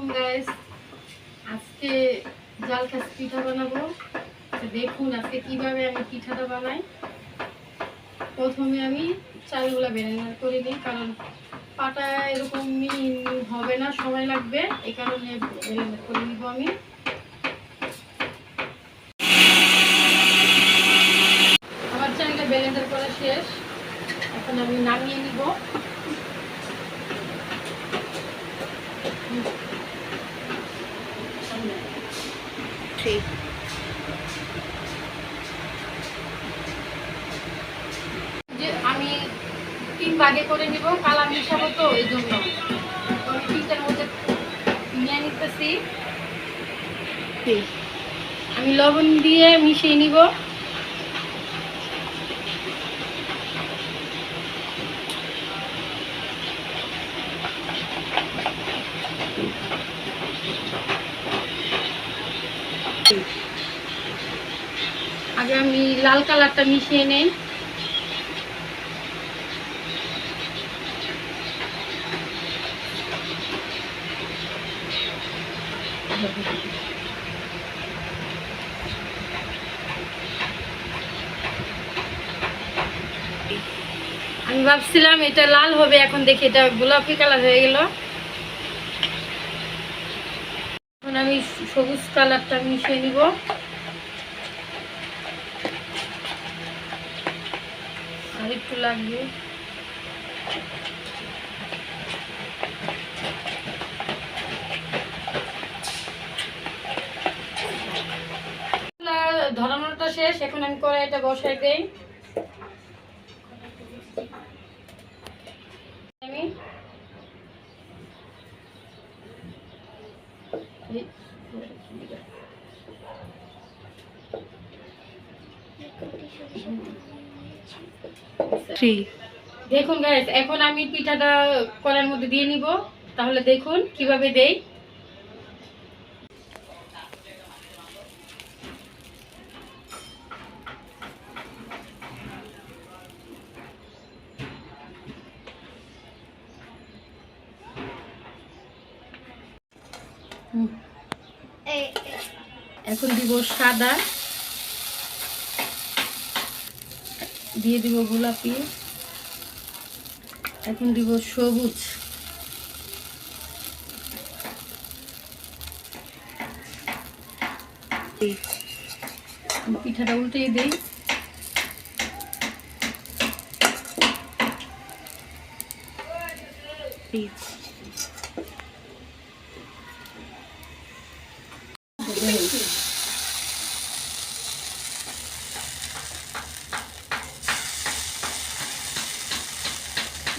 আলাইকুম গাইস আজকে জাল খাস পিঠা বানাবো। তো দেখুন আজকে কীভাবে আমি পিঠাটা বানাই। প্রথমে আমি চালগুলো ব্লেন্ডার করে নিই, কারণ পাটা এরকম হবে না, সময় লাগবে। এই কারণে ব্লেন্ডার করে নিব আমি। আমার চালটা ব্লেন্ডার করা শেষ। এখন আমি নামিয়ে নিব। ঠিক যে আমি তিন ভাগে করে নিব কালা মিশাবো তো এই জন্য। তো তিনটার মধ্যে নিয়ে নিতেছি। আমি লবণ দিয়ে মিশিয়ে নিব। আগে আমি লাল কালারটা মিশিয়ে নেই। আমি ভাবছিলাম এটা লাল হবে, এখন দেখি এটা গোলাপি কালার হয়ে গেল। এখন আমি সবুজ কালারটা মিশিয়ে নিব আর একটু লাগবে ধরানোটা শেষ এখন আমি কড়াইটা বসাই দেই। আমি এই থ্রি দেখুন গাইস এখন আমি পিঠাটা কলার মধ্যে দিয়ে নিব। তাহলে দেখুন কীভাবে দেই। হুম। এখন দিব সাদা। দিয়ে দিব গোলাপি। এখন দিব সবুজ। পিঠাটা উল্টেই দিই।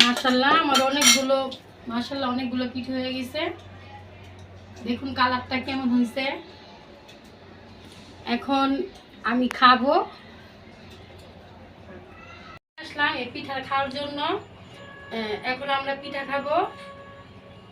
মাশাল্লাহ আমার অনেকগুলো মাশাল্লাহ অনেকগুলো পিঠে হয়ে গেছে। দেখুন কালারটা কেমন হয়েছে। এখন আমি খাব। আসলাম এই পিঠা খাওয়ার জন্য। এখন আমরা পিঠা খাব।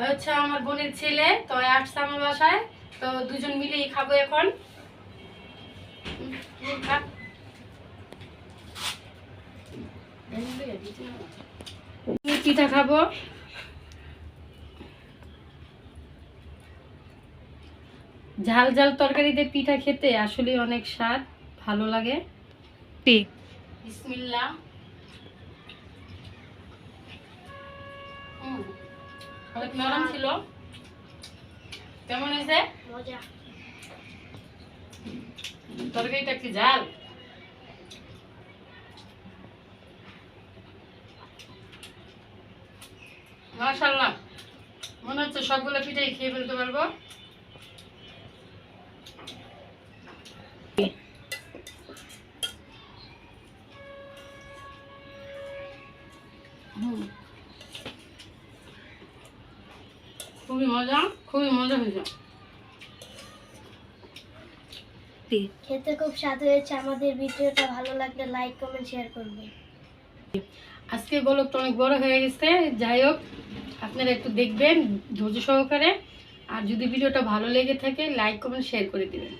হচ্ছে আমার বোনের ছেলে, তো আসছে আমার বাসায়, তো দুজন মিলেই খাব এখন। পিঠা খাব? ঝাল ঝাল তরকারিতে পিঠা খেতে আসলে অনেক স্বাদ ভালো লাগে। ঠিক অনেক নরম ছিল। কেমন হয়েছে? তরকারিটা কি ঝাল? মাশাল্লাহ মনে হচ্ছে সবগুলো পিঠাই খেয়ে ফেলতে পারব। খুবই মজা খুবই মজা হয়েছে। খেতে খুব স্বাদ হয়েছে। আমাদের ভিডিওটা ভালো লাগলে লাইক কমেন্ট শেয়ার করবেন। আজকে গোলকটা অনেক বড় হয়ে গেছে। যাই হোক আপনারা একটু দেখবেন, ধৈর্য সহকারে। আর যদি ভিডিওটা ভালো লেগে থাকে লাইক কমেন্ট শেয়ার করে দিবেন।